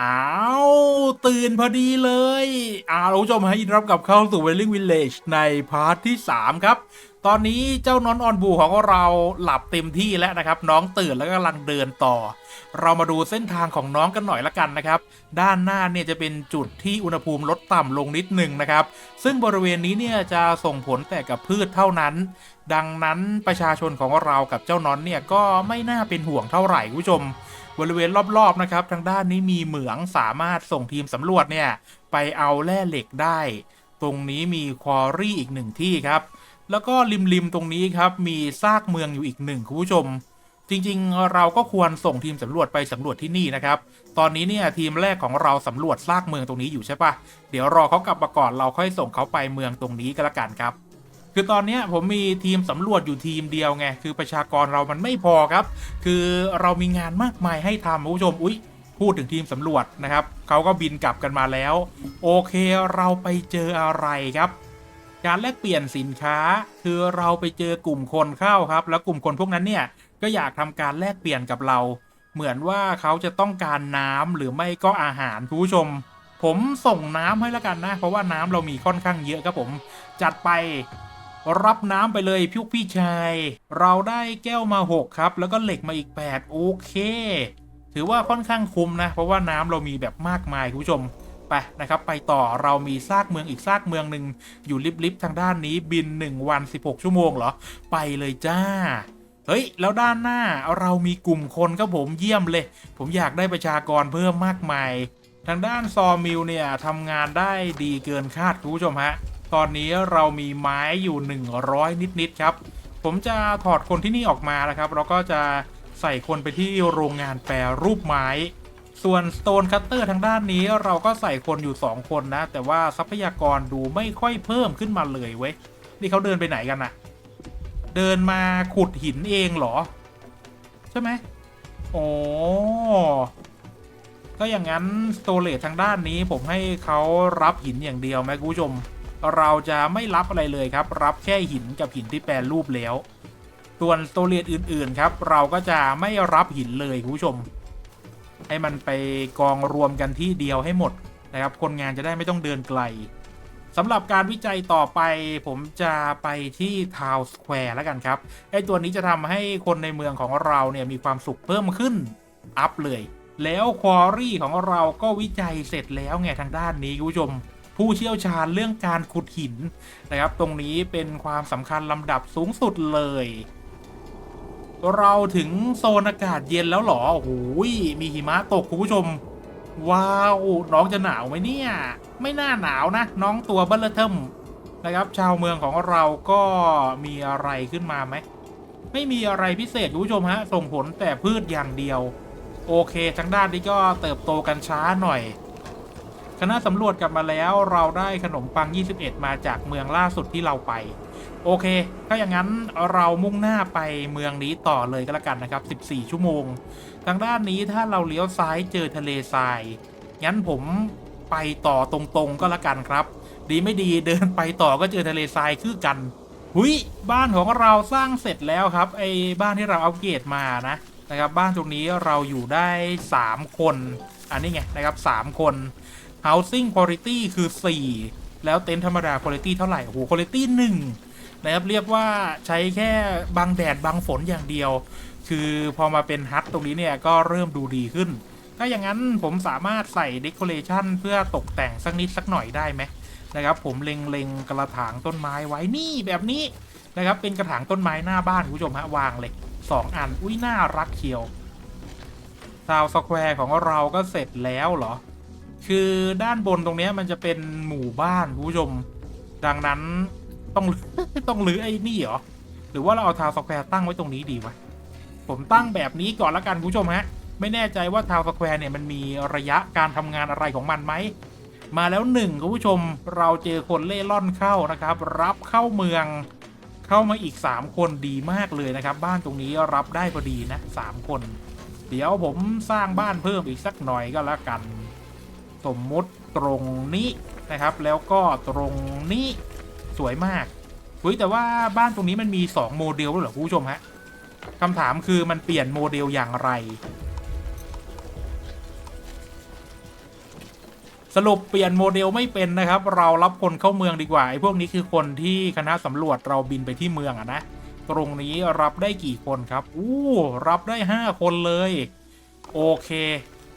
อ้าว ตื่นพอดีเลยอ้าวคุณผู้ชมฮะยินดีรับกับเข้าสู่ Welling Village ในพาร์ทที่ 3 ครับ ตอนนี้เจ้านอนออนบูของเราหลับเต็มที่แล้วนะครับ น้องตื่นแล้วก็กำลังเดินต่อ เรามาดูเส้นทางของน้องกันหน่อยละกันนะครับ ด้านหน้าเนี่ยจะเป็นจุดที่อุณหภูมิลดต่ำลงนิดหนึ่งนะครับ ซึ่งบริเวณนี้เนี่ยจะส่งผลแต่กับพืชเท่านั้น ดังนั้นประชาชนของเรากับเจ้านอนเนี่ยก็ไม่น่าเป็นห่วงเท่าไหร่คุณผู้ชม บริเวณรอบๆนะครับ ทางด้านนี้มีเหมืองสามารถส่งทีมสำรวจเนี่ยไปเอาแร่เหล็กได้ ตรงนี้มีควอรี่อีกหนึ่งที่ครับ แล้วก็ริมๆตรงนี้ครับมีซากเมืองอยู่อีกหนึ่งคุณผู้ชม จริงๆ เราก็ควรส่งทีมสำรวจไปสำรวจที่นี่นะครับ ตอนนี้เนี่ยทีมแรกของเราสำรวจซากเมืองตรงนี้อยู่ใช่ปะเดี๋ยวรอเขากลับมาก่อนเราค่อยส่งเขาไปเมืองตรงนี้ก็แล้วกันครับ คือตอนนี้ผมมีทีมสำรวจอยู่ทีมเดียวไง คือประชากรเรามันไม่พอครับ คือเรามีงานมากมายให้ทำคุณผู้ชม อุ๊ย พูดถึงทีมสำรวจนะครับ เขาก็บินกลับกันมาแล้ว โอเคเราไปเจออะไรครับการแลกเปลี่ยนสินค้าคือเราไปเจอกลุ่มคนเข้าครับ แล้วกลุ่มคนพวกนั้นเนี่ยก็อยากทำการแลกเปลี่ยนกับเรา เหมือนว่าเขาจะต้องการน้ำหรือไม่ก็อาหารคุณผู้ชม ผมส่งน้ำให้แล้วกันนะ เพราะว่าน้ำเรามีค่อนข้างเยอะครับผม จัดไป รับน้ำไปเลยพี่พี่ชาย เราได้แก้วมา 6 ครับ แล้วก็เหล็กมาอีก 8 โอเค ถือว่าค่อนข้างคุ้มนะ เพราะว่าน้ำเรามีแบบมากมายคุณผู้ชมไปนะครับไปต่อเรามีซากเมืองอีกซากเมืองหนึ่งอยู่ลิบๆทางด้านนี้บิน 1 วัน 16 ชั่วโมงเหรอ ไปเลยจ้า เฮ้ย แล้วด้านหน้าเรามีกลุ่มคนครับผมเยี่ยมเลย ผมอยากได้ประชากรเพิ่มมากมาย ทางด้านซอมิลเนี่ยทำงานได้ดีเกินคาดคุณผู้ชมฮะ ตอนนี้เรามีไม้อยู่ 100 นิดๆครับ ผมจะถอดคนที่นี่ออกมานะครับเราก็จะใส่คนไปที่โรงงานแปรรูปไม้ ส่วน Stone Cutter ทางด้านนี้เราก็ใส่คนอยู่ 2 คนนะ แต่ว่าทรัพยากรดูไม่ค่อยเพิ่มขึ้นมาเลยเว้ย นี่เขาเดินไปไหนกันอะเดินมาขุดหินเองเหรอ ใช่ไหมโอ้ถ้าอย่างนั้นสโตเลตทางด้านนี้ผมให้เขารับหินอย่างเดียวไหมคุณผู้ชม เราจะไม่รับอะไรเลยครับ รับแค่หินกับหินที่แปรรูปแล้ว ส่วนสโตเรจอื่นๆครับ เราก็จะไม่รับหินเลยคุณผู้ชม ให้มันไปกองรวมกันที่เดียวให้หมดนะครับ คนงานจะได้ไม่ต้องเดินไกลสำหรับการวิจัยต่อไปผมจะไปที่ทาวสแควร์แล้วกันครับไอตัวนี้จะทำให้คนในเมืองของเราเนี่ยมีความสุขเพิ่มขึ้นอัพเลย แล้วควอรี่ของเราก็วิจัยเสร็จแล้วไงทางด้านนี้คุณผู้ชม ผู้เชี่ยวชาญเรื่องการขุดหินนะครับ ตรงนี้เป็นความสำคัญลำดับสูงสุดเลย เราถึงโซนอากาศเย็นแล้วหรอโอ้โหยมีหิมะตกคุณผู้ชม ว้าว น้องจะหนาวไหมเนี่ย ไม่น่าหนาวนะ น้องตัวเบลเลอร์เทิมนะครับ ชาวเมืองของเราก็มีอะไรขึ้นมาไหมไม่มีอะไรพิเศษคุณผู้ชมฮะ ส่งผลแต่พืชอย่างเดียว โอเคทางด้านนี้ก็เติบโตกันช้าหน่อย คณะสำรวจกลับมาแล้วเราได้ขนมปัง 21 มาจากเมืองล่าสุดที่เราไป โอเค ถ้าอย่างนั้นเรามุ่งหน้าไปเมืองนี้ต่อเลยก็แล้วกันนะครับ 14 ชั่วโมง ทางด้านนี้ถ้าเราเลี้ยวซ้ายเจอทะเลทราย งั้นผมไปต่อตรงๆก็แล้วกันครับ ดีไม่ดีเดินไปต่อก็เจอทะเลทรายคือกันหุยบ้านของเราสร้างเสร็จแล้วครับไอ้บ้านที่เราอัปเกรดมานะนะครับ บ้านตรงนี้เราอยู่ได้ 3 คน อันนี้ไงนะครับ 3 คน housing quality คือ 4 แล้วเต็นท์ธรรมดา quality เท่าไหร่ โอ้โห quality 1 นะครับ เรียกว่าใช้แค่บังแดดบังฝนอย่างเดียว คือพอมาเป็นฮัทตรงนี้เนี่ย ก็เริ่มดูดีขึ้น ถ้าอย่างนั้นผมสามารถใส่ decoration เพื่อตกแต่งสักนิดสักหน่อยได้ไหมนะครับ ผมเล็งๆกระถางต้นไม้ไว้นี่แบบนี้นะครับ เป็นกระถางต้นไม้หน้าบ้านคุณผู้ชมฮะวางเลยสองอัน อุ้ยน่ารักเชียวทาวสแควร์ของเราก็เสร็จแล้วเหรอ คือด้านบนตรงนี้มันจะเป็นหมู่บ้านคุณผู้ชม ดังนั้นต้องต้องรื้อไอ้นี่เหรอ หรือว่าเราเอาทาวสแควร์ตั้งไว้ตรงนี้ดีวะ ผมตั้งแบบนี้ก่อนละกันคุณผู้ชมฮะ ไม่แน่ใจว่าทาวสแควร์เนี่ยมันมีระยะการทำงานอะไรของมันไหม มาแล้วหนึ่งคุณผู้ชมเราเจอคนเล่ร่อนเข้านะครับ รับเข้าเมืองเข้ามาอีก 3 คนดีมากเลยนะครับ บ้านตรงนี้รับได้พอดีนะ3คน เดี๋ยวผมสร้างบ้านเพิ่มอีกสักหน่อยก็แล้วกัน สมมุติตรงนี้นะครับ แล้วก็ตรงนี้สวยมากเฮ้ยแต่ว่าบ้านตรงนี้มันมี 2 โมเดลด้วยเหรอคุณผู้ชมฮะคำถามคือมันเปลี่ยนโมเดลอย่างไร สรุปเปลี่ยนโมเดลไม่เป็นนะครับ เรารับคนเข้าเมืองดีกว่าไอ้พวกนี้คือคนที่คณะสำรวจเราบินไปที่เมืองอะนะตรงนี้รับได้กี่คนครับ อู้ รับได้ 5 คนเลย โอเค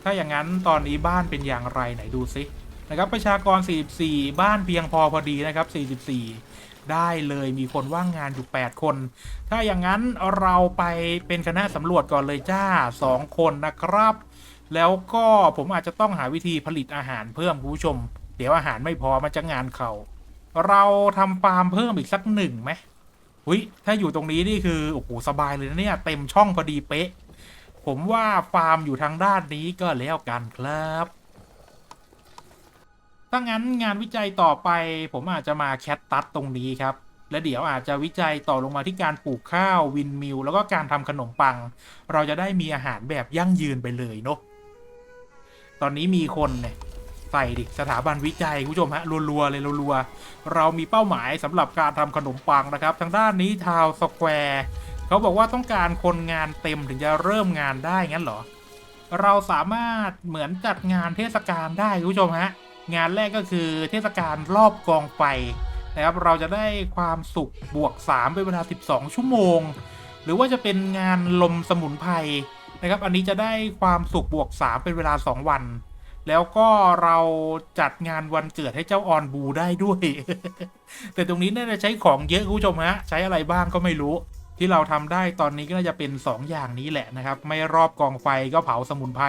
ถ้าอย่างนั้นตอนนี้บ้านเป็นอย่างไรไหนดูซินะครับประชากร 44 บ้านเพียงพอพอดีนะครับ 44 ได้เลยมีคนว่างงานอยู่ 8 คน ถ้าอย่างนั้นเราไปเป็นคณะสำรวจก่อนเลยจ้า 2 คนนะครับ แล้วก็ผมอาจจะต้องหาวิธีผลิตอาหารเพิ่มคุณผู้ชม เดี๋ยวอาหารไม่พอมันจะงานเขาเราทำฟาร์มเพิ่มอีกสักหนึ่งไหมหุยถ้าอยู่ตรงนี้นี่คือโอ้โหสบายเลยนะเนี่ย เต็มช่องพอดีเป๊ะ ผมว่าฟาร์มอยู่ทางด้านนี้ก็แล้วกันครับถ้างั้นงานวิจัยต่อไป ผมอาจจะมาแคทตัดตรงนี้ครับ และเดี๋ยวอาจจะวิจัยต่อลงมาที่การปลูกข้าววินมิลแล้วก็การทำขนมปัง เราจะได้มีอาหารแบบยั่งยืนไปเลยเนาะตอนนี้มีคนเนี่ยใส่ดิสถาบันวิจัยคุณผู้ชมฮะรัวๆเลยรัวๆเรามีเป้าหมายสำหรับการทำขนมปังนะครับ ทางด้านนี้ทาวสแควร์ เขาบอกว่าต้องการคนงานเต็มถึงจะเริ่มงานได้งั้นเหรอ เราสามารถเหมือนจัดงานเทศกาลได้คุณผู้ชมฮะ งานแรกก็คือเทศกาลรอบกองไฟนะครับ เราจะได้ความสุขบวก 3 เป็นเวลา 12 ชั่วโมง หรือว่าจะเป็นงานลมสมุนไพรนะครับ อันนี้จะได้ความสุขบวก 3 เป็นเวลา 2 วัน แล้วก็เราจัดงานวันเกิดให้เจ้าออนบูได้ด้วย แต่ตรงนี้น่าจะใช้ของเยอะคุณผู้ชมฮะ ใช้อะไรบ้างก็ไม่รู้ ที่เราทำได้ตอนนี้ก็น่าจะเป็น 2 อย่างนี้แหละนะครับ ไม่รอบกองไฟก็เผาสมุนไพร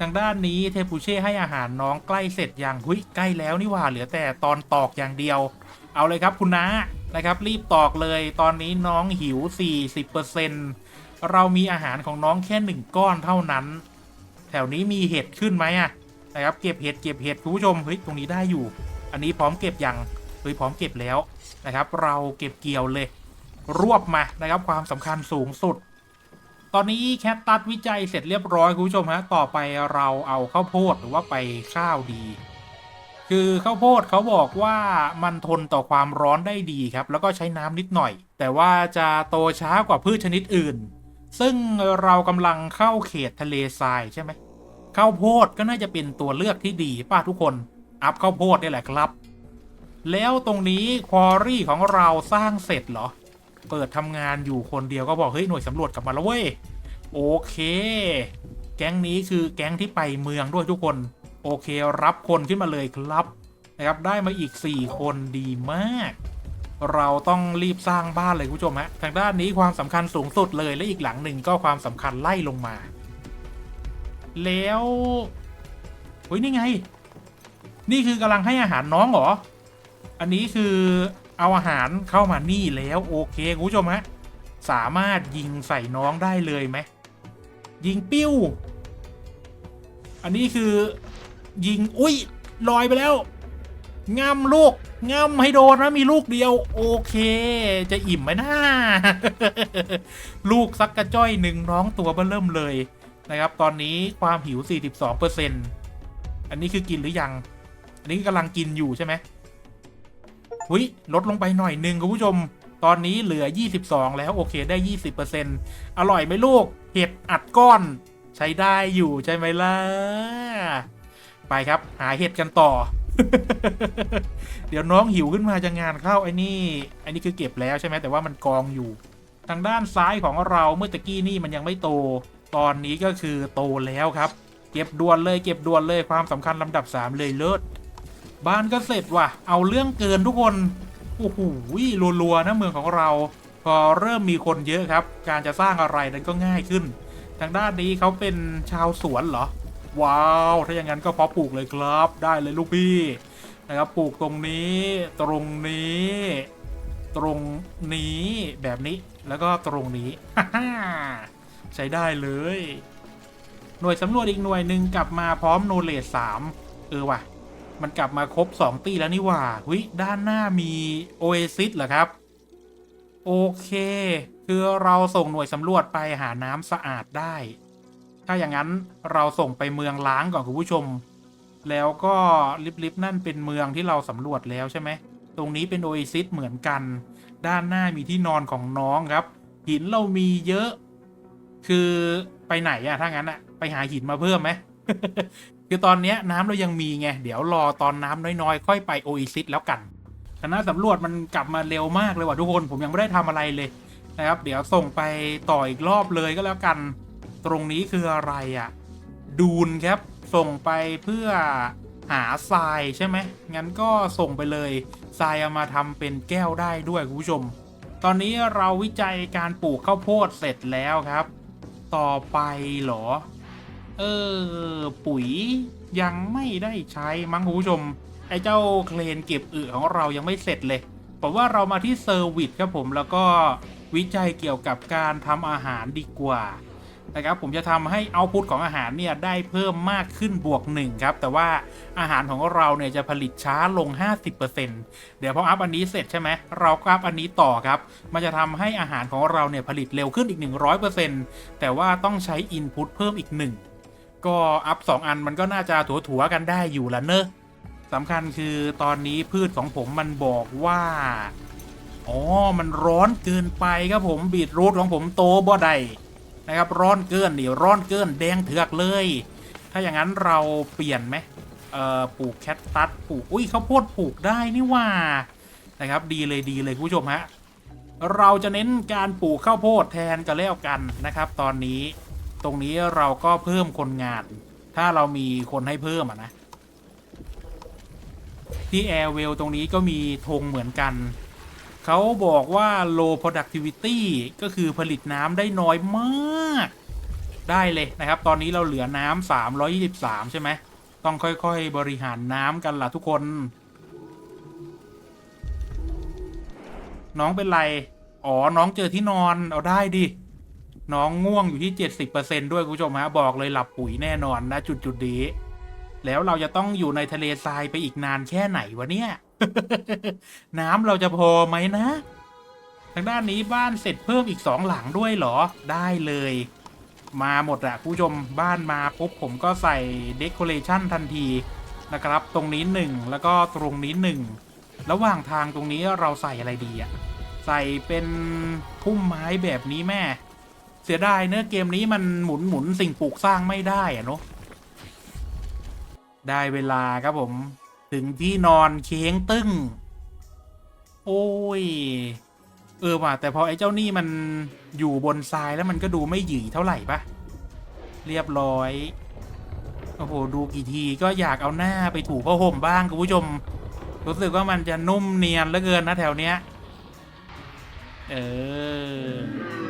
ทางด้านนี้เทปูเช่ให้อาหารน้องใกล้เสร็จอย่างหุยใกล้แล้วนี่ว่าเหลือแต่ตอนตอกอย่างเดียว เอาเลยครับคุณน้านะครับ รีบตอกเลยตอนนี้น้องหิว 40%เรามีอาหารของน้องแค่หนึ่งก้อนเท่านั้น แถวนี้มีเห็ดขึ้นไหมอะนะครับเก็บเห็ดเก็บเห็ดคุณผู้ชมเฮ้ยตรงนี้ได้อยู่ อันนี้พร้อมเก็บยังเฮ้ยพร้อมเก็บแล้วนะครับ เราเก็บเกี่ยวเลย รวบมานะครับความสำคัญสูงสุด ตอนนี้แคทตัดวิจัยเสร็จเรียบร้อยคุณผู้ชมฮะต่อไปเราเอาข้าวโพดหรือว่าไปข้าวดี คือข้าวโพดเขาบอกว่ามันทนต่อความร้อนได้ดีครับ แล้วก็ใช้น้ำนิดหน่อย แต่ว่าจะโตช้ากว่าพืชชนิดอื่น ซึ่งเรากำลังเข้าเขตทะเลทรายใช่ไหมข้าวโพดก็น่าจะเป็นตัวเลือกที่ดีป้าทุกคน อัพข้าวโพดนี่แหละครับ แล้วตรงนี้ควอรี่ของเราสร้างเสร็จเหรอ เปิดทำงานอยู่คนเดียวก็บอกเฮ้ยหน่วยสำรวจกลับมาแล้วเว้ยโอเค แก๊งนี้คือแก๊งที่ไปเมืองด้วยทุกคน โอเครับคนขึ้นมาเลยครับนะครับได้มาอีก 4 คนดีมาก เราต้องรีบสร้างบ้านเลยคุณผู้ชมฮะทางด้านนี้ความสำคัญสูงสุดเลยและอีกหลังหนึ่งก็ความสำคัญไล่ลงมา แล้วเฮ้ยนี่ไง นี่คือกำลังให้อาหารน้องเหรอ อันนี้คือ เอาอาหารเข้ามานี่แล้วโอเคคุณผู้ชมฮะสามารถยิงใส่น้องได้เลยไหมยิงปิ้ว อันนี้คือยิงอุ้ยลอยไปแล้วงำลูกงำให้โดนนะมีลูกเดียว โอเค จะอิ่มไหมนะลูกซักกระจ้อยหนึ่งน้องตัวเบ้อเริ่มเลยนะครับ ตอนนี้ความหิว 42%อันนี้คือกินหรือยัง อันนี้กำลังกินอยู่ใช่ไหม หุยลดลงไปหน่อยหนึ่งคุณผู้ชม ตอนนี้เหลือ 22 แล้วโอเคได้ 20%อร่อยไหมลูก เห็ดอัดก้อน ใช้ได้อยู่ใช่ไหมล่ะ ไปครับหาเห็ดกันต่อ เดี๋ยวน้องหิวขึ้นมาจะงานเข้าไอ้นี่ไอ้นี่คือเก็บแล้วใช่ไหมแต่ว่ามันกองอยู่ ทางด้านซ้ายของเราเมื่อตะกี้นี่มันยังไม่โต ตอนนี้ก็คือโตแล้วครับ เก็บด่วนเลยเก็บด่วนเลยความสำคัญลำดับ 3 เลยเลิศ บ้านก็เสร็จว่ะ เอาเรื่องเกินทุกคน โอ้โหรัวๆนะเมืองของเรา พอเริ่มมีคนเยอะครับ การจะสร้างอะไรนั้นก็ง่ายขึ้น ทางด้านนี้เขาเป็นชาวสวนเหรอ ว้าว ถ้าอย่างนั้นก็พาะปลูกเลยครับ ได้เลยลูกพี่นะครับปลูกตรงนี้ตรงนี้ ตรงนี้แบบนี้แล้วก็ตรงนี้ใช้ได้เลย หน่วยสำรวจอีกหน่วยหนึ่งกลับมาพร้อมโนเลสสามเออว่ะ มันกลับมาครบ2ตีแล้วนี่หว่าหุยด้านหน้ามีโอเอซิสเหรอครับ โอเค คือเราส่งหน่วยสำรวจไปหาน้ำสะอาดได้ ถ้าอย่างนั้นเราส่งไปเมืองล้างก่อนคุณผู้ชม แล้วก็ลิบๆนั่นเป็นเมืองที่เราสำรวจแล้วใช่ไหม ตรงนี้เป็นโอเอซิสเหมือนกัน ด้านหน้ามีที่นอนของน้องครับ หินเรามีเยอะ คือไปไหนอะถ้างั้นอะไปหาหินมาเพิ่มไหม คือตอนเนี้ยน้ำเรายังมีไง เดี๋ยวรอตอนน้ำน้อยๆ ค่อยไปโอเอซิสแล้วกันคณะสำรวจมันกลับมาเร็วมากเลยว่ะทุกคนผมยังไม่ได้ทำอะไรเลยนะครับ เดี๋ยวส่งไปต่ออีกรอบเลยก็แล้วกัน ตรงนี้คืออะไรอะ่ะ ดูนครับ ส่งไปเพื่อหาทรายใช่ไหมงั้นก็ส่งไปเลยทรายเอามาทำเป็นแก้วได้ด้วยคุณผู้ชม ตอนนี้เราวิจัยการปลูกข้าวโพดเสร็จแล้วครับ ต่อไปหรอ เออ ปุ๋ยยังไม่ได้ใช้มั้งคุณผู้ชม ไอ้เจ้าเคลนเก็บอึของเรายังไม่เสร็จเลยผมว่าเรามาที่เซอร์วิสครับผมแล้วก็วิจัยเกี่ยวกับการทำอาหารดีกว่านะครับผมจะทำให้เอาพุตของอาหารเนี่ยได้เพิ่มมากขึ้นบวกหนึ่งครับ แต่ว่าอาหารของเราเนี่ยจะผลิตช้าลง 50%เดี๋ยวพออัพอันนี้เสร็จใช่ไหมเราก็อัพอันนี้ต่อครับ มันจะทำให้อาหารของเราเนี่ยผลิตเร็วขึ้นอีก 100%แต่ว่าต้องใช้อินพุตเพิ่มอีกหนึ่ง ก็อัพ2อันมันก็น่าจะถัวๆกันได้อยู่ละเนอะสำคัญคือตอนนี้พืชของผมมันบอกว่า อ๋อ มันร้อนเกินไปครับผมบีทรูทของผมโตบ่ได้นะครับร้อนเกินนี่ร้อนเกินแดงเถือกเลย ถ้าอย่างนั้นเราเปลี่ยนไหมเอ่อปลูกแคทตัสปลูกอุ้ยข้าวโพดปลูกได้นี่ว่านะครับ ดีเลยดีเลยคุณผู้ชมฮะเราจะเน้นการปลูกข้าวโพดแทนกันแล้วกันนะครับ ตอนนี้ ตรงนี้เราก็เพิ่มคนงาน ถ้าเรามีคนให้เพิ่มอะนะ ที่แอร์เวลตรงนี้ก็มีธงเหมือนกัน เขาบอกว่า low productivity ก็คือผลิตน้ำได้น้อยมาก ได้เลยนะครับ ตอนนี้เราเหลือน้ำ323 ใช่ไหม ต้องค่อยๆบริหารน้ำกันล่ะทุกคน น้องเป็นไร อ๋อ น้องเจอที่นอน เอาได้ดิ น้องง่วงอยู่ที่ 70%ด้วยคุณผู้ชมฮะบอกเลยหลับปุ๋ยแน่นอนนะจุดจุดๆนี้แล้วเราจะต้องอยู่ในทะเลทรายไปอีกนานแค่ไหนวะเนี่ย น้ำเราจะพอไหมนะ ทางด้านนี้บ้านเสร็จเพิ่มอีกสองหลังด้วยเหรอได้เลย มาหมดอะคุณผู้ชมบ้านมาปุ๊บผมก็ใส่เด o อเรชันทันทีนะครับ ตรงนี้หนึ่งแล้วก็ตรงนี้หนึ่งระหว่างทางตรงนี้เราใส่อะไรดีอะใส่เป็นพุ่มไม้แบบนี้แม่ เสียดายเนื้อเกมนี้มันหมุนหมุนสิ่งปลูกสร้างไม่ได้อะเนาะได้เวลาครับผม ถึงที่นอนเค้งตึ้ง โอ้ย เออว่ะแต่พอไอ้เจ้านี่มันอยู่บนทรายแล้วมันก็ดูไม่หยีเท่าไหร่ปะเรียบร้อย โอ้โห ดูกี่ทีก็อยากเอาหน้าไปถูผ้าห่มบ้างคุณผู้ชม รู้สึกว่ามันจะนุ่มเนียนเหลือเกินนะแถวเนี้ย เออ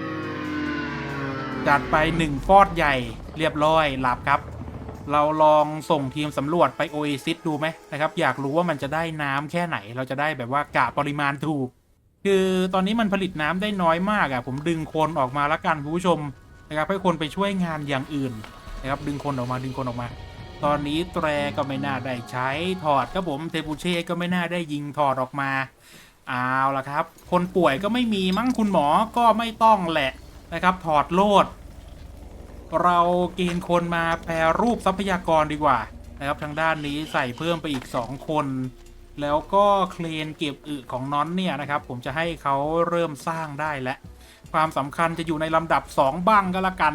จัดไปหนึ่งฟอดใหญ่เรียบร้อยหลับครับ เราลองส่งทีมสำรวจไปโอเอซิสดูไหมนะครับ อยากรู้ว่ามันจะได้น้ำแค่ไหน เราจะได้แบบว่ากะปริมาณถูก คือตอนนี้มันผลิตน้ำได้น้อยมากอะ่ะ ผมดึงคนออกมาละกันคุณผู้ชมนะครับให้คนไปช่วยงานอย่างอื่นนะครับดึงคนออกมาดึงคนออกมา ตอนนี้แตรก็ไม่น่าได้ใช้ถอดครับผมเทปูเช่ก็ไม่น่าได้ยิงถอดออกมาเอาละครับ คนป่วยก็ไม่มีมั้งคุณหมอก็ไม่ต้องแหละนะครับ ถอดโลด เราเกณฑ์คนมาแปรรูปทรัพยากรดีกว่านะครับทางด้านนี้ใส่เพิ่มไปอีก 2 คน แล้วก็เคลนเก็บอึของน้อนเนี่ยนะครับ ผมจะให้เขาเริ่มสร้างได้แล้วความสำคัญจะอยู่ในลำดับ 2 บ้างก็แล้วกัน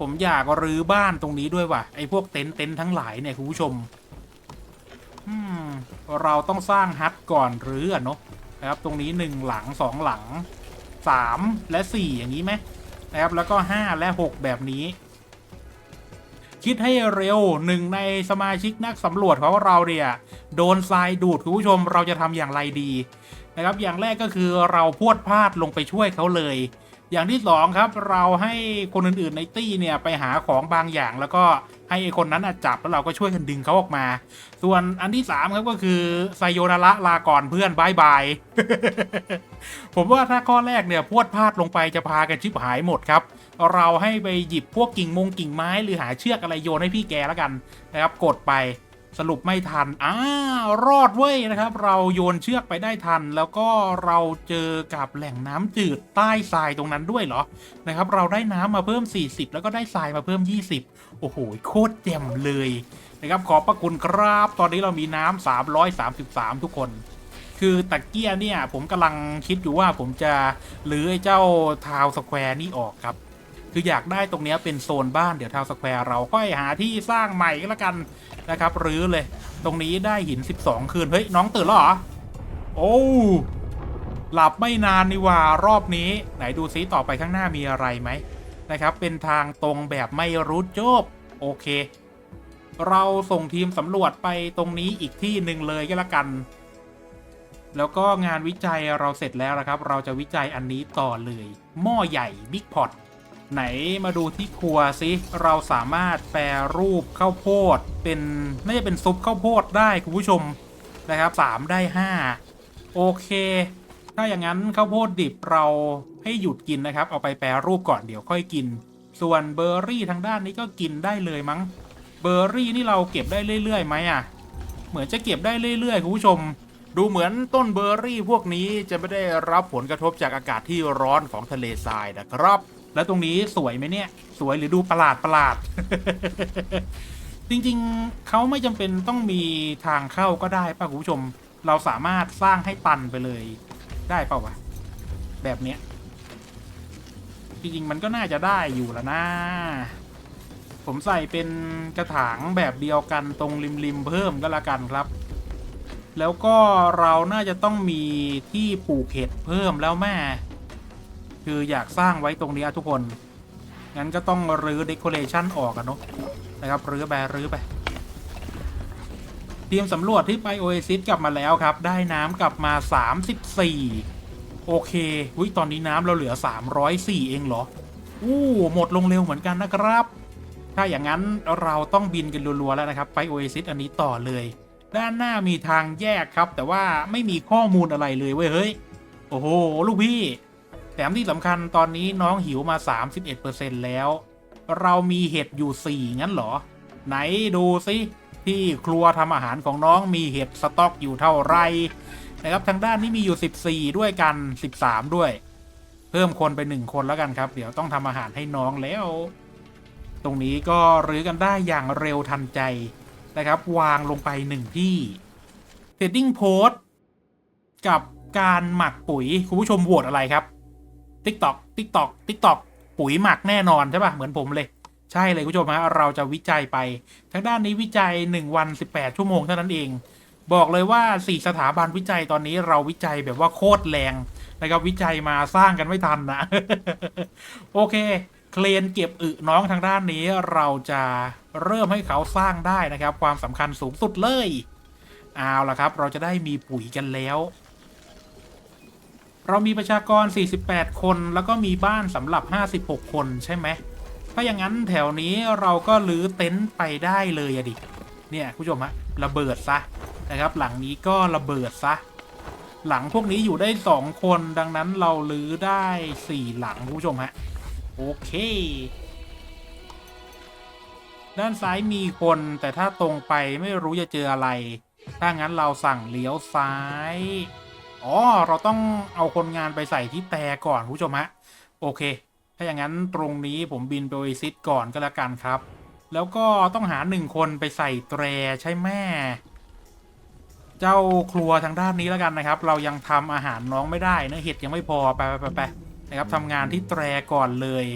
ผมอยากรื้อบ้านตรงนี้ด้วยว่ะไอ้พวกเต็นท์เต็นท์ทั้งหลายเนี่ยคุณผู้ชมอืมเราต้องสร้างฮัทก่อนหรืออเนาะนะครับ ตรงนี้ 1 หลัง 2 หลัง 3 และ 4 อย่างนี้ไหม แอปแล้วก็ 5 และ 6 แบบนี้ คิดให้เร็วหนึ่งในสมาชิกนักสำรวจของเราเนี่ยโดนทรายดูดคุณผู้ชมเราจะทำอย่างไรดีนะครับอย่างแรกก็คือเราพวดพลาดลงไปช่วยเขาเลย อย่างที่สองครับเราให้คนอื่นๆในตี้เนี่ยไปหาของบางอย่าง แล้วก็ให้ไอ้คนนั้นจับแล้วเราก็ช่วยกันดึงเขาออกมา ส่วนอันที่สามครับก็คือไซโยนาระลาก่อนเพื่อนบายบาย ผมว่าถ้าข้อแรกเนี่ยพวดพลาดลงไปจะพากันชิบหายหมดครับ เราให้ไปหยิบพวกกิ่งมงกิ่งไม้หรือหาเชือกอะไรโยนให้พี่แกแล้วกันนะครับกดไป สรุปไม่ทันอ้ารอดเว้ยนะครับ เราโยนเชือกไปได้ทัน แล้วก็เราเจอกับแหล่งน้ำจืดใต้ทรายตรงนั้นด้วยเหรอนะครับ เราได้น้ำมาเพิ่ม 40 แล้วก็ได้ทรายมาเพิ่ม 20 โอ้โห โคตรแจ่มเลยนะครับขอบพระคุณครับ ตอนนี้เรามีน้ำ333 ทุกคน คือตะเกียเนี่ยผมกำลังคิดอยู่ว่าผมจะหรือไอ้เจ้าทาวสแควร์นี่ออกครับ คืออยากได้ตรงนี้เป็นโซนบ้านเดี๋ยวทาวสแควร์เราค่อยหาที่สร้างใหม่ก็แล้วกันนะครับรื้อเลย ตรงนี้ได้หิน 12 คืน เฮ้ย น้องตื่นแล้วเหรอ โอ้หลับไม่นานนี่ว่ารอบนี้ ไหนดูซิต่อไปข้างหน้ามีอะไรไหมนะครับ เป็นทางตรงแบบไม่รู้จบ โอเค เราส่งทีมสำรวจไปตรงนี้อีกที่หนึ่งเลยก็แล้วกันแล้วก็งานวิจัยเราเสร็จแล้วนะครับ เราจะวิจัยอันนี้ต่อเลย หม้อใหญ่บิ๊กพอต ไหนมาดูที่ครัวซิ เราสามารถแปรรูปข้าวโพดเป็นน่าจะเป็นซุปข้าวโพดได้คุณผู้ชมนะครับ 3 ได้ 5 โอเค ถ้าอย่างนั้นข้าวโพดดิบเราให้หยุดกินนะครับ เอาไปแปรรูปก่อนเดี๋ยวค่อยกิน ส่วนเบอร์รี่ทางด้านนี้ก็กินได้เลยมั้ง เบอร์รี่นี่เราเก็บได้เรื่อยๆไหมอะ เหมือนจะเก็บได้เรื่อยๆคุณผู้ชม ดูเหมือนต้นเบอร์รี่พวกนี้จะไม่ได้รับผลกระทบจากอากาศที่ร้อนของทะเลทรายนะครับ แล้วตรงนี้สวยไหมเนี่ย สวยหรือดูประหลาดประหลาด จริงๆเขาไม่จำเป็นต้องมีทางเข้าก็ได้ป่ะคุณผู้ชม เราสามารถสร้างให้ตันไปเลยได้ป่าวะแบบเนี้ยจริงๆมันก็น่าจะได้อยู่แล้วนะผมใส่เป็นกระถางแบบเดียวกันตรงริมๆเพิ่มก็แล้วกันครับ แล้วก็เราน่าจะต้องมีที่ปลูกเห็ดเพิ่มแล้วแม่ คืออยากสร้างไว้ตรงนี้อะทุกคน งั้นก็ต้องรื้อเดคอเรชันออกอะเนาะนะครับรื้อไปรื้อไปทีมสำรวจที่ไปโอเอซิสกลับมาแล้วครับ ได้น้ำกลับมา 34 โอเควิตอนนี้น้ำเราเหลือ 304 เองเหรอ อู้หมดลงเร็วเหมือนกันนะครับ ถ้าอย่างนั้นเราต้องบินกันรัวๆแล้วนะครับ ไปโอเอซิสอันนี้ต่อเลย ด้านหน้ามีทางแยกครับ แต่ว่าไม่มีข้อมูลอะไรเลยเว้ยเฮ้ย โอ้โห ลูกพี่ แถมที่สำคัญตอนนี้น้องหิวมา 31%แล้ว เรามีเห็ดอยู่ 4 งั้นเหรอ ไหนดูสิที่ครัวทำอาหารของน้องมีเห็ดสต็อกอยู่เท่าไรนะครับทางด้านนี้มีอยู่ 14 ด้วยกัน 13 ด้วย เพิ่มคนไป 1 คนแล้วกันครับ เดี๋ยวต้องทำอาหารให้น้องแล้ว ตรงนี้ก็รื้อกันได้อย่างเร็วทันใจนะครับ วางลงไปหนึ่งที่ Setting Post กับการหมักปุ๋ยคุณผู้ชมโหวตอะไรครับ TikTok TikTok TikTok ปุ๋ยหมักแน่นอนใช่ป่ะเหมือนผมเลย ใช่เลยคุณผู้ชมฮะเราจะวิจัยไปทางด้านนี้วิจัย 1 วัน 18 ชั่วโมงเท่านั้นเอง บอกเลยว่า 4 สถาบันวิจัยตอนนี้เราวิจัยแบบว่าโคตรแรงนะครับวิจัยมาสร้างกันไม่ทันนะ โอเค เคลนเก็บอึน้องทางด้านนี้เราจะเริ่มให้เขาสร้างได้นะครับ ความสำคัญสูงสุดเลย เอาละครับ เราจะได้มีปุ๋ยกันแล้ว เรามีประชากร 48 คน แล้วก็มีบ้านสำหรับ 56 คนใช่ไหม ถ้าอย่างนั้นแถวนี้เราก็ลื้อเต็นท์ไปได้เลยอะดิ เนี่ยคุณผู้ชมฮะระเบิดซะนะครับ หลังนี้ก็ระเบิดซะ หลังพวกนี้อยู่ได้ 2 คนดังนั้นเราลื้อได้ 4 หลังคุณผู้ชมฮะ โอเค ด้านซ้ายมีคนแต่ถ้าตรงไปไม่รู้จะเจออะไร ถ้างั้นเราสั่งเลี้ยวซ้าย อ๋อ เราต้องเอาคนงานไปใส่ที่แต่ก่อนคุณผู้ชมฮะ โอเค ถ้าอย่างนั้นตรงนี้ผมบินไปโอเอซิสก่อนก็แล้วกันครับ แล้วก็ต้องหาหนึ่งคนไปใส่แตรใช่แม่ เจ้าครัวทางด้านนี้แล้วกันนะครับ เรายังทำอาหารน้องไม่ได้เนื้อเห็ดยังไม่พอไปไปไปไปนะครับทำงานที่แตรก่อนเลย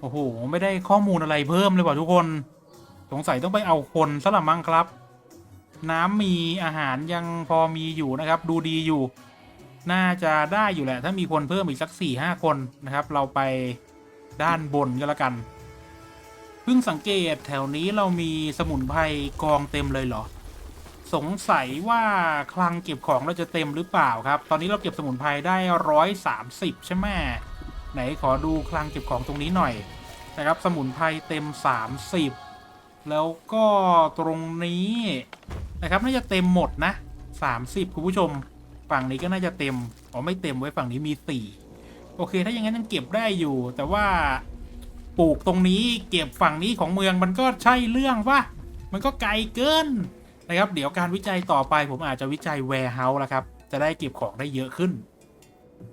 โอ้โห ไม่ได้ข้อมูลอะไรเพิ่มเลยว่ะทุกคน สงสัยต้องไปเอาคนซะละมั้งครับ น้ำมีอาหารยังพอมีอยู่นะครับ ดูดีอยู่ น่าจะได้อยู่แหละ ถ้ามีคนเพิ่มอีกสัก4ี่ห้าคนนะครับ เราไปด้านบนก็แล้วกันเพิ่งสังเกตแถวนี้เรามีสมุนไพรกองเต็มเลยเหรอ สงสัยว่าคลังเก็บของเราจะเต็มหรือเปล่าครับ ตอนนี้เราเก็บสมุนไพรได้ร้อยสามสิบใช่ไหมไหนขอดูคลังเก็บของตรงนี้หน่อยนะครับ สมุนไพรเต็มสามสิบ แล้วก็ตรงนี้นะครับน่าจะเต็มหมดนะสามสิบคุณผู้ชม ฝั่งนี้ก็น่าจะเต็ม อ๋อไม่เต็มไว้ฝั่งนี้มีสี่โอเค ถ้าอย่างนั้นยังเก็บได้อยู่ แต่ว่าปลูกตรงนี้เก็บฝั่งนี้ของเมืองมันก็ใช่เรื่องวะมันก็ไกลเกินนะครับ เดี๋ยวการวิจัยต่อไปผมอาจจะวิจัย warehouse แล้วครับ จะได้เก็บของได้เยอะขึ้น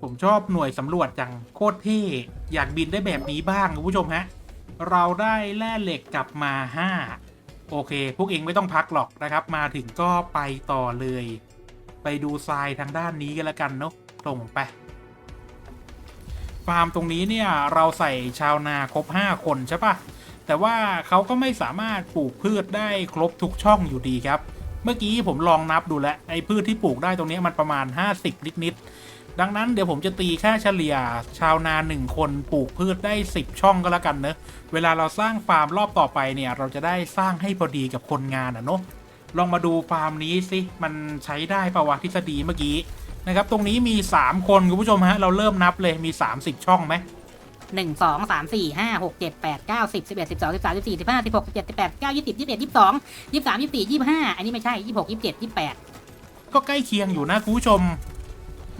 ผมชอบหน่วยสำรวจจังโคตรเท่ อยากบินได้แบบนี้บ้างคุณผู้ชมฮะ เราได้แร่เหล็กกลับมา 5 โอเค พวกเองไม่ต้องพักหรอกนะครับ มาถึงก็ไปต่อเลย ไปดูทรายทางด้านนี้กันละกันเนาะตรงไป ฟาร์มตรงนี้เนี่ยเราใส่ชาวนาครบ 5 คนใช่ปะแต่ว่าเขาก็ไม่สามารถปลูกพืชได้ครบทุกช่องอยู่ดีครับ เมื่อกี้ผมลองนับดูแล้วไอ้พืชที่ปลูกได้ตรงนี้มันประมาณ 50 นิดๆ ดังนั้นเดี๋ยวผมจะตีค่าเฉลี่ยชาวนา1คนปลูกพืชได้ 10 ช่องก็แล้วกันเนอะเวลาเราสร้างฟาร์มรอบต่อไปเนี่ย เราจะได้สร้างให้พอดีกับคนงานอะเนาะลองมาดูฟาร์มนี้สิมันใช้ได้ปะวะทฤษฎีเมื่อกี้นะครับ ตรงนี้มี 3 คนคุณผู้ชมฮะ เราเริ่มนับเลยมี 30 ช่องไหมหนึ่งสองสามสี่ห้าหกเจ็ดแปดเก้าสิบสิบเอ็ดสิบสองสิบสามสิบสี่สิบห้าสิบหกสิบเจ็ดสิบแปดเก้ายี่สิบยี่สิบเอ็ดยี่สิบสองยี่สิบสามยี่สิบสี่ยี่สิบห้าอันนี้ไม่ใช่ยี่สิบหกยี่สิบเจ็ดยี่สิบแปดก็ใกล้เคียงอยู่นะคุณผู้ชม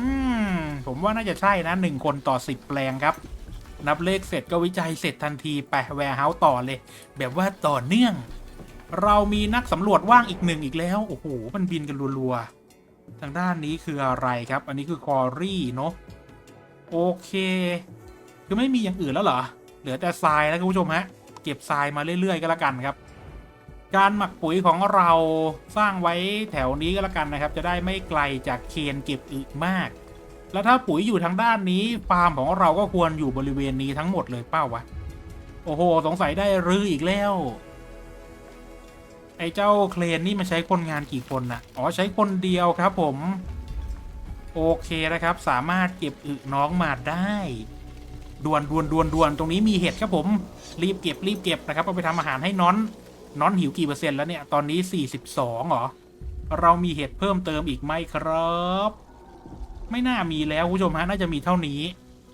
อืม ผมว่าน่าจะใช่นะหนึ่งคนต่อสิบแปลงครับ นับเลขเสร็จก็วิจัยเสร็จทันทีไปแวร์เฮาส์ต่อเลย แบบว่าต่อเนื่อง เรามีนักสำรวจว่างอีกหนึ่งอีกแล้ว โอ้โห มันบินกันรัวๆ ทางด้านนี้คืออะไรครับ อันนี้คือคอรี่เนาะ โอเค คือไม่มีอย่างอื่นแล้วเหรอ เหลือแต่ทรายแล้วคุณผู้ชมฮะ เก็บทรายมาเรื่อยๆก็แล้วกันครับ การหมักปุ๋ยของเราสร้างไว้แถวนี้ก็แล้วกันนะครับ จะได้ไม่ไกลจากเคนเก็บอึมาก แล้วถ้าปุ๋ยอยู่ทางด้านนี้ฟาร์มของเราก็ควรอยู่บริเวณนี้ทั้งหมดเลยเป้าวะ โอ้โห สงสัยได้รื้ออีกแล้ว ไอ้เจ้าเคลนนี่มันใช้คนงานกี่คนนะอ๋อใช้คนเดียวครับผม โอเคนะครับ สามารถเก็บอึน้องมาได้ด่วนด่วนด่วนด่วนตรงนี้มีเห็ดครับผม รีบเก็บรีบเก็บนะครับเอาไปทำอาหารให้น้อน น้อนหิวกี่เปอร์เซ็นต์แล้วเนี่ย ตอนนี้ 42เหรอ เรามีเห็ดเพิ่มเติมอีกไหมครับ ไม่น่ามีแล้วคุณผู้ชมฮะน่าจะมีเท่านี้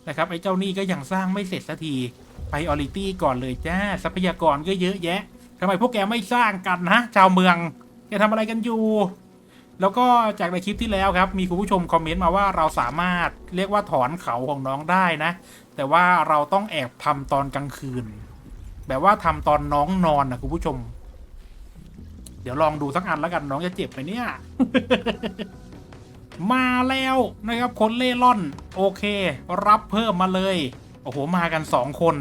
นะครับไอ้เจ้านี่ก็ยังสร้างไม่เสร็จสักทีไปออริตี้ก่อนเลยจ้าทรัพยากรก็เยอะแยะทำไมพวกแกไม่สร้างกันนะชาวเมืองแกทำอะไรกันอยู่ แล้วก็จากในคลิปที่แล้วครับ มีคุณผู้ชมคอมเมนต์มาว่าเราสามารถเรียกว่าถอนเขาของน้องได้นะ แต่ว่าเราต้องแอบทำตอนกลางคืน แบบว่าทำตอนน้องนอนนะคุณผู้ชม เดี๋ยวลองดูสักอันแล้วกันน้องจะเจ็บไหมเนี่ย มาแล้วนะครับคนเล่ร่อน โอเค รับเพิ่มมาเลย โอ้โหมากันสองคน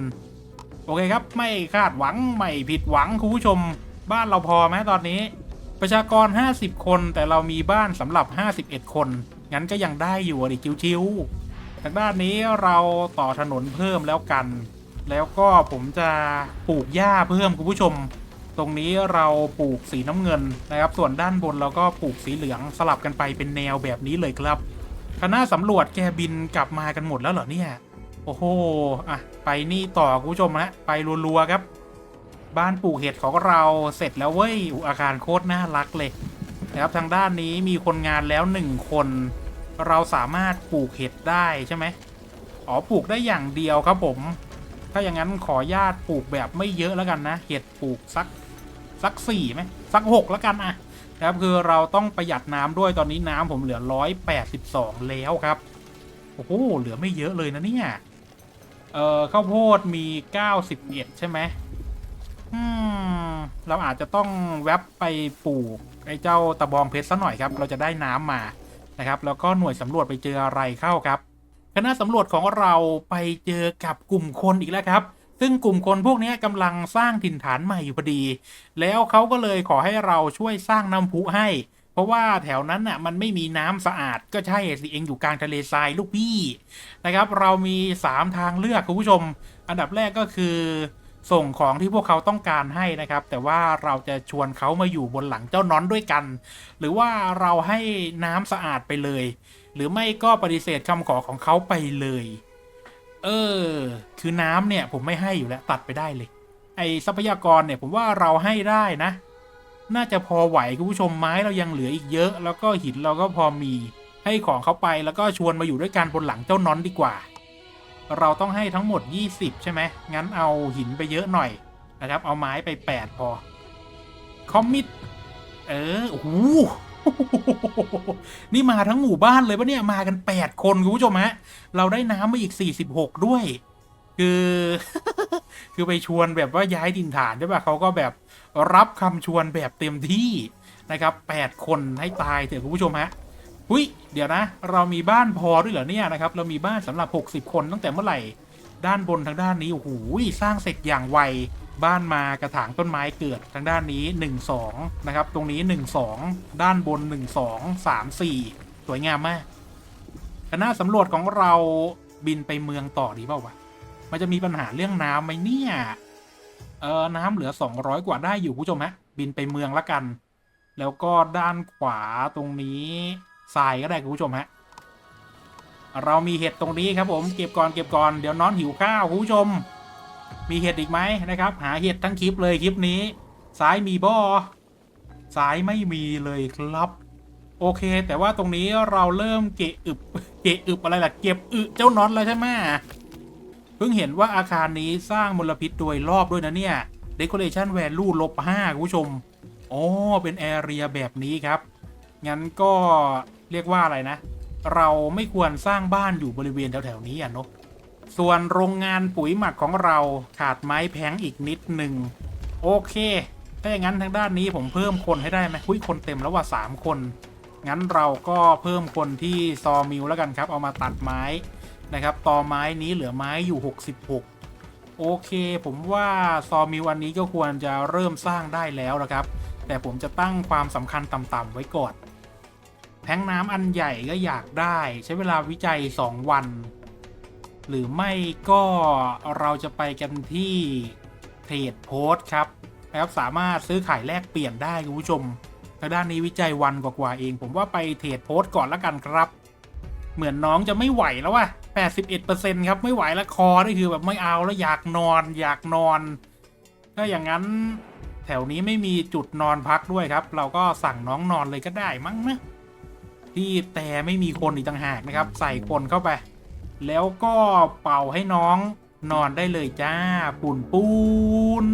โอเคครับ ไม่คาดหวัง ไม่ผิดหวังคุณผู้ชม บ้านเราพอไหมตอนนี้ ประชากร 50 คนแต่เรามีบ้านสำหรับ 51 คน งั้นก็ยังได้อยู่อะดิชิวๆทางด้านนี้เราต่อถนนเพิ่มแล้วกัน แล้วก็ผมจะปลูกหญ้าเพิ่มคุณผู้ชม ตรงนี้เราปลูกสีน้ำเงินนะครับ ส่วนด้านบนเราก็ปลูกสีเหลืองสลับกันไปเป็นแนวแบบนี้เลยครับคณะสำรวจแกบินกลับมากันหมดแล้วเหรอเนี่ยโอ้โหอะไปนี่ต่อคุณผู้ชมฮะไปรัวๆครับ บ้านปลูกเห็ดของเราเสร็จแล้วเว้ยอุยอาคารโคตรน่ารักเลยนะครับทางด้านนี้มีคนงานแล้วหนึ่งคน เราสามารถปลูกเห็ดได้ใช่ไหมอ๋อปลูกได้อย่างเดียวครับผม ถ้าอย่างนั้นขอญาตปลูกแบบไม่เยอะแล้วกันนะ เห็ดปลูกสักสักสี่ไหมสักหกแล้วกันอะนะครับคือเราต้องประหยัดน้ำด้วยตอนนี้น้ำผมเหลือร้อยแปดสิบสองแล้วครับโอ้โหเหลือไม่เยอะเลยนะเนี่ยเอ่อข้าวโพดมีเก้าสิบเอ็ดใช่ไหมอืมเราอาจจะต้องแวบไปปลูกไอ้เจ้าตะบองเพชรซะหน่อยครับ เราจะได้น้ำมานะครับ แล้วก็หน่วยสำรวจไปเจออะไรเข้าครับ คณะสำรวจของเราไปเจอกับกลุ่มคนอีกแล้วครับ ซึ่งกลุ่มคนพวกนี้กำลังสร้างถิ่นฐานใหม่อยู่พอดี แล้วเขาก็เลยขอให้เราช่วยสร้างน้ำพุให้ เพราะว่าแถวนั้นน่ะมันไม่มีน้ำสะอาดก็ใช่สิเองอยู่กลางทะเลทรายลูกพี่นะครับ เรามี 3 ทางเลือกคุณผู้ชม อันดับแรกก็คือ ส่งของที่พวกเขาต้องการให้นะครับ แต่ว่าเราจะชวนเขามาอยู่บนหลังเจ้านอนด้วยกัน หรือว่าเราให้น้ำสะอาดไปเลย หรือไม่ก็ปฏิเสธคำขอของเขาไปเลย เออ คือน้ำเนี่ย ผมไม่ให้อยู่แล้ว ตัดไปได้เลย ไอทรัพยากรเนี่ยผมว่าเราให้ได้นะ น่าจะพอไหวคุณผู้ชมไม้เรายังเหลืออีกเยอะ แล้วก็หินเราก็พอมีให้ของเขาไปแล้วก็ชวนมาอยู่ด้วยกันบนหลังเจ้านอนดีกว่า เราต้องให้ทั้งหมด 20 ใช่ไหมงั้นเอาหินไปเยอะหน่อยนะครับ เอาไม้ไป 8 พอ คอมมิต เออโอ้ นี่มาทั้งหมู่บ้านเลยปะเนี่ยมากัน 8 คนคุณผู้ชมฮะเราได้น้ำมาอีก 46 ด้วย คือ คือไปชวนแบบว่าย้ายดินฐานใช่ปะเขาก็แบบรับคำชวนแบบเต็มที่นะครับ 8 คนให้ตายเถอะคุณผู้ชมฮะหุยเดี๋ยวนะ เรามีบ้านพอด้วยเหรอเนี่ยนะครับ เรามีบ้านสำหรับ 60 คนตั้งแต่เมื่อไหร่ ด้านบนทางด้านนี้โอ้โหสร้างเสร็จอย่างไว บ้านมากระถางต้นไม้เกิดทางด้านนี้ 1 2 นะครับ ตรงนี้ 1 2 ด้านบน 1 2 3 4 สวยงามมากคณะสำรวจของเราบินไปเมืองต่อดีเปล่าวะ มันจะมีปัญหาเรื่องน้ำไหมเนี่ย เออน้ำเหลือ 200 กว่าได้อยู่ผู้ชมฮะ บินไปเมืองละกัน แล้วก็ด้านขวาตรงนี้ทรายก็ได้คุณผู้ชมฮะ เรามีเห็ดตรงนี้ครับผม เก็บก่อนเก็บก่อน เดี๋ยวน้อนหิวข้าวคุณผู้ชม มีเห็ดอีกไหมนะครับ หาเห็ดทั้งคลิปเลยคลิปนี้ซ้ายมีบ่อซ้ายไม่มีเลยครับ โอเค แต่ว่าตรงนี้เราเริ่มเกะอึบเกะอึบอะไรล่ะเก็บอึเจ้าน็อตแล้วใช่ไหมเพิ่งเห็นว่าอาคารนี้สร้างมลพิษโดยรอบด้วยนะเนี่ย decoration value ลบ5คุณผู้ชมอ๋อเป็นแอเรียแบบนี้ครับ งั้นก็เรียกว่าอะไรนะ เราไม่ควรสร้างบ้านอยู่บริเวณแถวๆนี้อะเนาะ ส่วนโรงงานปุ๋ยหมักของเราขาดไม้แพงอีกนิดหนึ่งโอเค ถ้าอย่างนั้นทางด้านนี้ผมเพิ่มคนให้ได้ไหมคุยคนเต็มแล้วว่าสามคน งั้นเราก็เพิ่มคนที่ซอมิลแล้วกันครับ เอามาตัดไม้นะครับตอไม้นี้เหลือไม้อยู่ 66 โอเค ผมว่าซอมิลอันนี้ก็ควรจะเริ่มสร้างได้แล้วนะครับ แต่ผมจะตั้งความสำคัญต่ำๆไว้ก่อนแทงน้ำอันใหญ่ก็อยากได้ ใช้เวลาวิจัย 2 วัน หรือไม่ก็เราจะไปกันที่เทรดโพสครับนะครับสามารถซื้อขายแลกเปลี่ยนได้คุณผู้ชมทางด้านนี้วิจัยวันกว่าๆเอง ผมว่าไปเทรดโพสก่อนละกันครับ เหมือนน้องจะไม่ไหวแล้วว่ะ81%ครับไม่ไหวแล้วคอนี่คือแบบไม่เอาแล้วอยากนอน อยากนอน ถ้าอย่างนั้นแถวนี้ไม่มีจุดนอนพักด้วยครับ เราก็สั่งน้องนอนเลยก็ได้มั้งนะที่แต่ไม่มีคนอีกต่างหากนะครับ ใส่คนเข้าไป แล้วก็เป่าให้น้องนอนได้เลยจ้าปุ่นปูน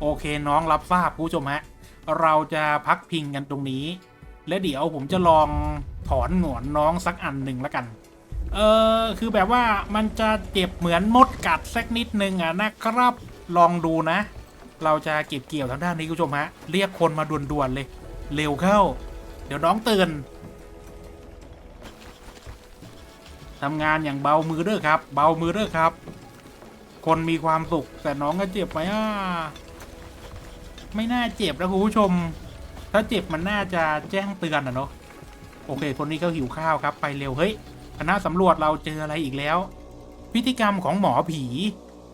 โอเคน้องรับทราบผู้ชมฮะ เราจะพักพิงกันตรงนี้ และเดี๋ยวผมจะลองถอนหงอนน้องสักอันหนึ่งล้วกัน เออคือแบบว่ามันจะเจ็บเหมือนมดกัดสักนิดนึงอะนะครับ ลองดูนะ เราจะเก็บเกี่ยวทางด้านนี้คุณผู้ชมฮะ เรียกคนมาด่วนๆเลย เร็วเข้า เดี๋ยวน้องตื่น ทำงานอย่างเบามือเด้อครับ เบามือเด้อครับ คนมีความสุข แต่น้องก็เจ็บไปอ่าไม่น่าเจ็บนะคุณผู้ชม ถ้าเจ็บมันน่าจะแจ้งเตือนอะเนาะโอเคคนนี้เขาหิวข้าวครับ ไปเร็วเฮ้ยคณะสำรวจเราเจออะไรอีกแล้ว พิธีกรรมของหมอผี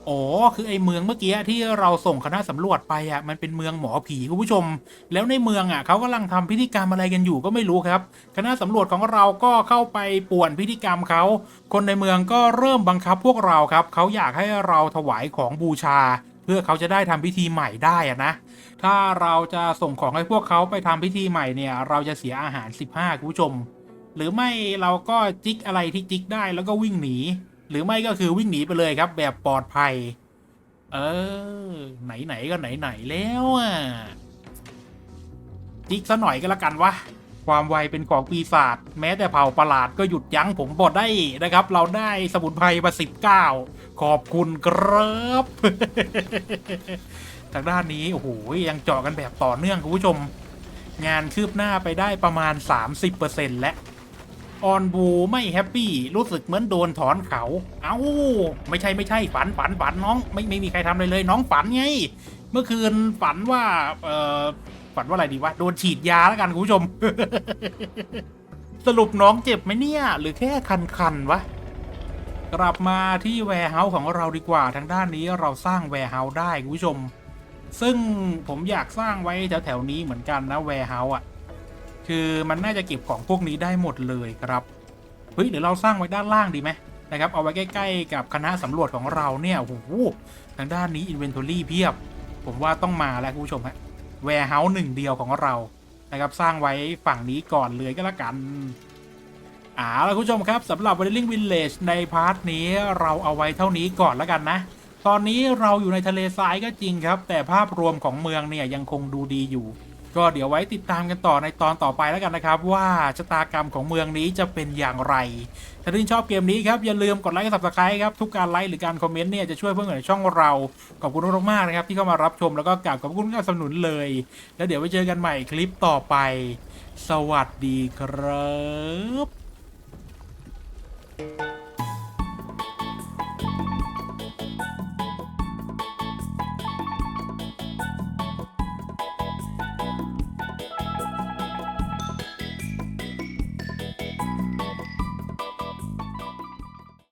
อ๋อ คือไอ้เมืองเมื่อกี้ที่เราส่งคณะสำรวจไปอะ มันเป็นเมืองหมอผีคุณผู้ชม แล้วในเมืองอะเขากำลังทำพิธีกรรมอะไรกันอยู่ก็ไม่รู้ครับ คณะสำรวจของเราก็เข้าไปป่วนพิธีกรรมเขา คนในเมืองก็เริ่มบังคับพวกเราครับ เขาอยากให้เราถวายของบูชา เพื่อเขาจะได้ทำพิธีใหม่ได้อะนะ ถ้าเราจะส่งของให้พวกเขาไปทำพิธีใหม่เนี่ย เราจะเสียอาหาร 15คุณผู้ชม หรือไม่เราก็จิกอะไรที่จิกได้แล้วก็วิ่งหนี หรือไม่ก็คือวิ่งหนีไปเลยครับ แบบปลอดภัย เออ ไหน ๆ ก็ไหน ๆ แล้วอะจิกซะหน่อยก็แล้วกันวะความไวเป็นของปีศาจแม้แต่เผ่าประหลาดก็หยุดยั้งผมบดได้นะครับ เราได้สมุนไพรมาสิบเก้าขอบคุณครับทางด้านนี้ โอ้โห ยังเจาะกันแบบต่อเนื่องคุณผู้ชม งานคืบหน้าไปได้ประมาณ 30%และ ออนบูไม่แฮปปี้รู้สึกเหมือนโดนถอนเขา เอา้า ไม่ใช่ไม่ใช่ฝันฝันฝันน้อง ไม่ไม่มีใครทำอะไรเลย น้องฝันไง เมื่อคืนฝันว่าเออฝันว่าอะไรดีวะโดนฉีดยาแล้วกันคุณผู้ชม สรุปน้องเจ็บไหมเนี่ย หรือแค่คันๆวะ กลับมาที่แวร์เฮาส์ของเราดีกว่าทางด้านนี้เราสร้างแวร์เฮาส์ได้คุณผู้ชม ซึ่งผมอยากสร้างไว้แถวๆนี้เหมือนกันนะแวร์เฮาส์อะ คือมันน่าจะเก็บของพวกนี้ได้หมดเลยครับเฮ้ยเดี๋ยวเราสร้างไว้ด้านล่างดีไหมนะครับเอาไว้ใกล้ ๆ กับคณะสำรวจของเราเนี่ยโอ้โหทางด้านนี้อินเวนทอรี่เพียบ ผมว่าต้องมาแล้วคุณผู้ชมฮะแวร์เฮาส์หนึ่งเดียวของเรานะครับสร้างไว้ฝั่งนี้ก่อนเลยก็แล้วกันอ่าแล้วคุณผู้ชมครับสำหรับ w e d d i n g Village ในพาร์ทนี้เราเอาไว้เท่านี้ก่อนแล้วกันนะ ตอนนี้เราอยู่ในทะเลทรายก็จริงครับ แต่ภาพรวมของเมืองเนี่ยยังคงดูดีอยู่ ก็เดี๋ยวไว้ติดตามกันต่อในตอนต่อไปแล้วกันนะครับ ว่าชะตากรรมของเมืองนี้จะเป็นอย่างไร ถ้าท่านชอบเกมนี้ครับ อย่าลืมกดไลค์กด subscribe ครับทุกการไลค์หรือการคอมเมนต์เนี่ยจะช่วยเพื่อนในช่องเรา ขอบคุณมากๆนะครับที่เข้ามารับชมแล้วก็กราบขอบคุณการสนับสนุนเลย แล้วเดี๋ยวไว้เจอกันใหม่คลิปต่อไป สวัสดีครับ